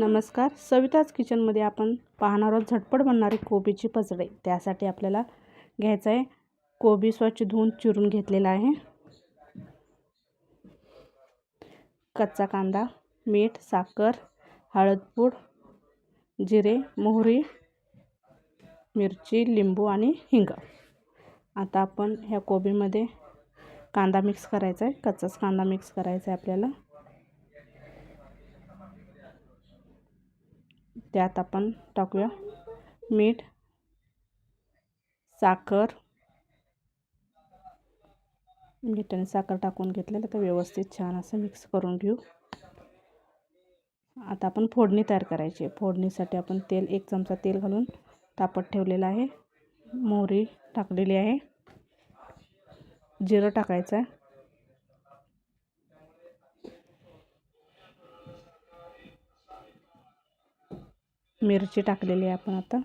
नमस्कार. सविताच किचनमध्ये आपण पाहणार आहोत झटपट बनणारी कोबीची पचडे. त्यासाठी आपल्याला घ्यायचं आहे कोबी स्वच्छ धुवून चिरून घेतलेला आहे. कच्चा कांदा मीठ साखर हळदपूड जिरे मोहरी मिरची लिंबू आणि हिंग. आता आपण ह्या कोबीमध्ये कांदा मिक्स करायचा आहे कच्चाच कांदा मिक्स करायचा आहे आपल्याला. त्यात आपण टाकूया. मीठ साखर. म्हणजे मीठ आणि साखर टाकून घेतलेलं तर व्यवस्थित छान असं मिक्स करून घेऊ. आता आपण फोडणी तयार करायची आहे. फोडणीसाठी आपण तेल एक चमचा तेल घालून तापत ठेवलेलं आहे. मोहरी टाकलेली आहे. जिरं टाकायचं आहे. मिरची टाकलेली आहे आपण आता.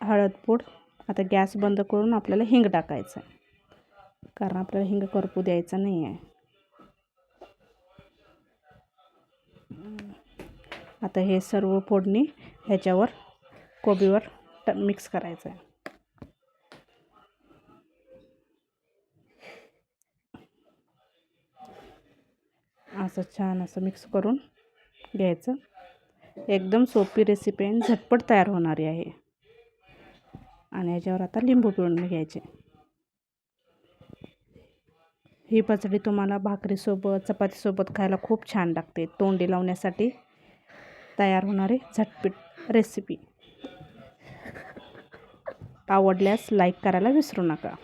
हळदपूड आता गॅस बंद करून आपल्याला हिंग टाकायचं आहे. कारण आपल्याला हिंग करपू द्यायचं नाही आहे आता हे सर्व फोडणी ह्याच्यावर कोबीवर ट मिक्स करायचं आहे. असं छान असं मिक्स करून घ्यायचं. एकदम सोपी रेसिपी आहे झटपट तयार होणारी आहे. आणि याच्यावर आता लिंबू पिळून घ्यायचे. ही पचडी तुम्हाला भाकरीसोबत चपातीसोबत खायला खूप छान लागते. तोंडी लावण्यासाठी तयार होणारी झटपट रेसिपी आवडल्यास लाईक करायला विसरू नका.